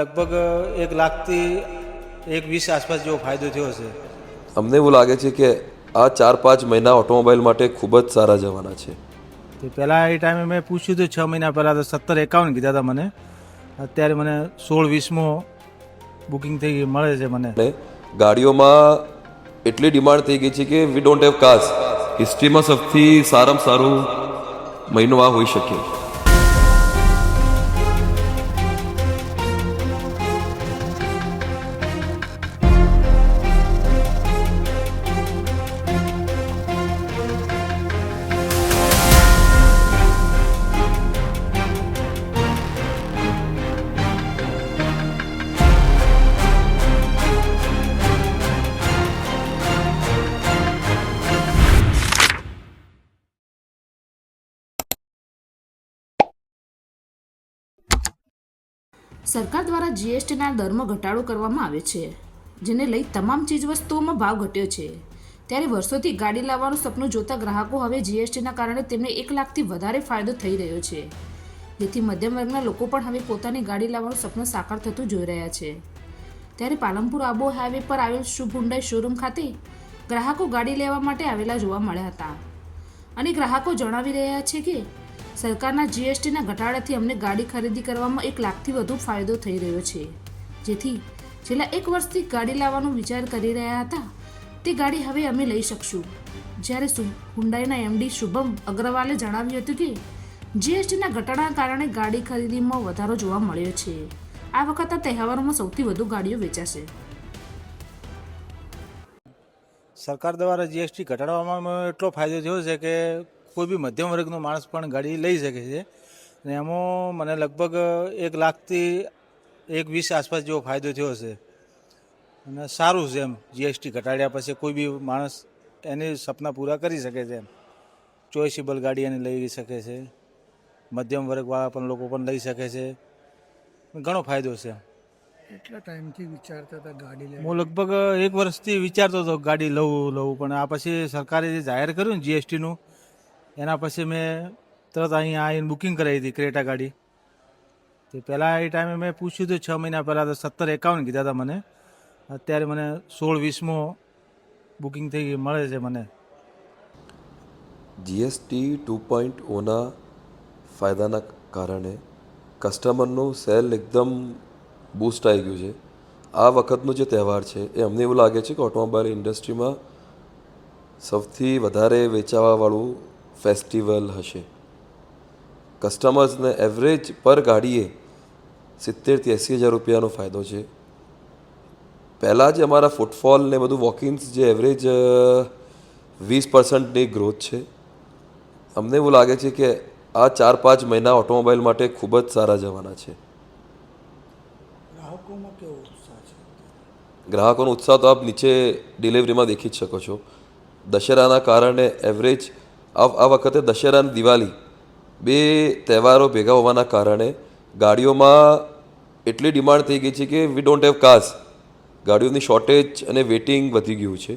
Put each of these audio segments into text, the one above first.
લગભગ એક લાખથી એક વીસ આસપાસ જેવો ફાયદો થયો છે અમને એવું લાગે છે કે આ ચાર પાંચ મહિના ઓટોમોબાઈલ માટે ખૂબ જ સારા જવાના છે. તે પહેલાં એ ટાઈમે મેં પૂછ્યું હતું છ મહિના પહેલાં તો સત્તર એકાવન કીધા હતા મને. અત્યારે મને સોળ વીસમો બુકિંગ થઈ ગઈ મળે છે મને. ગાડીઓમાં એટલી ડિમાન્ડ થઈ ગઈ છે કે વી ડોન્ટ હેવ કાર્સ હિસ્ટ્રીમાં સૌથી સારામાં સારું મહિનો આ હોઈ શકે. સરકાર દ્વારા જીએસટીના દરમાં ઘટાડો કરવામાં આવ્યો છે, જેને લઈ તમામ ચીજવસ્તુઓમાં ભાવ ઘટ્યો છે. ત્યારે વર્ષોથી ગાડી લાવવાનું સપનું જોતા ગ્રાહકો હવે જીએસટીના કારણે તેમને એક લાખથી વધારે ફાયદો થઈ રહ્યો છે. જેથી મધ્યમ વર્ગના લોકો પણ હવે પોતાની ગાડી લાવવાનું સપનું સાકાર થતું જોઈ રહ્યા છે. ત્યારે પાલનપુર આબો હાઈવે પર આવેલ શુભ હુંડાઈ શોરૂમ ખાતે ગ્રાહકો ગાડી લેવા માટે આવેલા જોવા મળ્યા હતા. અને ગ્રાહકો જણાવી રહ્યા છે કે સરકારના જીએસટીના ઘટાડાથી અમને ગાડી ખરીદી કરવામાં એક લાખથી વધુ ફાયદો થઈ રહ્યો છે. જેથી છેલ્લા એક વર્ષથી ગાડી લાવવાનો વિચાર કરી રહ્યા હતા. તે ગાડી હવે અમે લઈ શકશું. જ્યારે હુંડાઈના એમડી શુભમ અગ્રવાલે જણાવ્યું હતું કે, જીએસટીના ઘટાડાના કારણે ગાડી ખરીદીમાં વધારો જોવા મળ્યો છે. આ વખત આ તહેવારોમાં સૌથી વધુ ગાડીઓ વેચાશે. સરકાર દ્વારા જીએસટી ઘટાડવામાં એટલો ફાયદો થયો છે કે કોઈ બી મધ્યમ વર્ગનો માણસ પણ ગાડી લઈ શકે છે. અને એમાં મને લગભગ એક લાખથી એક વીસ આસપાસ જેવો ફાયદો થયો છે અને સારું છે એમ જીએસટી ઘટાડ્યા પછી કોઈ બી માણસ એની સપના પૂરા કરી શકે છે એમ. ચોઇસેબલ ગાડી એને લઈ શકે છે. મધ્યમ વર્ગવાળા પણ લોકો પણ લઈ શકે છે. ઘણો ફાયદો છે. કેટલા ટાઈમથી વિચારતા હતા ગાડી હું લગભગ એક વર્ષથી વિચારતો હતો ગાડી લઉં લઉં. પણ આ પછી સરકારે જે જાહેર કર્યું ને જીએસટીનું એના પછી મેં તરત અહીંયા આવીને બુકિંગ કરાવી હતી ક્રેટા ગાડી. તે પહેલાં એ ટાઈમે મેં પૂછ્યું હતું, છ મહિના પહેલાં તો સત્તર એકાવન કીધા હતા મને. અત્યારે મને સોળ વીસમો બુકિંગ થઈ મળે છે મને. જીએસટી ટુ પોઈન્ટ ઓના ફાયદાના કારણે કસ્ટમરનું સેલ એકદમ બૂસ્ટ આવી ગયું છે. આ વખતનો જે તહેવાર છે, એ અમને એવું લાગે છે કે ઓટોમોબાઈલ ઇન્ડસ્ટ્રીમાં સૌથી વધારે વેચાવાવાળું ફેસ્ટિવલ હશે. કસ્ટમર્સને એવરેજ પર ગાડીએ સિત્તેરથી એંસી હજાર રૂપિયાનો ફાયદો છે. પહેલાં જે અમારા ફૂટફોલ ને બધું વોકિંગ્સ જે એવરેજ વીસ પર્સન્ટની ગ્રોથ છે. અમને એવું લાગે છે કે આ ચાર પાંચ મહિના ઓટોમોબાઈલ માટે ખૂબ જ સારા જવાના છે. ગ્રાહકોનો ઉત્સાહ તો આપ નીચે ડિલિવરીમાં દેખી જ શકો છો. દશેરાના કારણે એવરેજ આ વખતે દશેરા અને દિવાળી બે તહેવારો ભેગા હોવાના કારણે ગાડીઓમાં એટલી ડિમાન્ડ થઈ ગઈ છે કે વી ડોન્ટ હેવ કાર્સ ગાડીઓની શોર્ટેજ અને વેઇટિંગ વધી ગયું છે.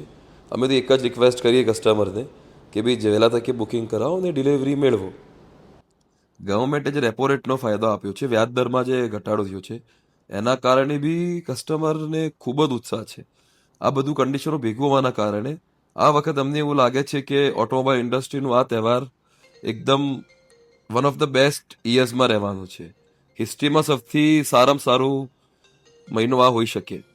અમે તો એક જ રિક્વેસ્ટ કરીએ કસ્ટમરને કે ભાઈ વહેલા તકે બુકિંગ કરાવો અને ડિલિવરી મેળવો. ગવર્મેન્ટે જે રેપો રેટનો ફાયદો આપ્યો છે, વ્યાજ દરમાં જે ઘટાડો થયો છે, એના કારણે બી કસ્ટમરને ખૂબ જ ઉત્સાહ છે. આ બધું કન્ડિશનો હોવાના કારણે આ વખત અમને એવું લાગે છે કે ઓટોમોબાઈલ ઇન્ડસ્ટ્રીનું આ તહેવાર એકદમ વન ઓફ ધ બેસ્ટ ઇયર્સમાં રહેવાનો છે. હિસ્ટ્રીમાં સૌથી સારામાં સારું મહિનો આ હોઈ શકે.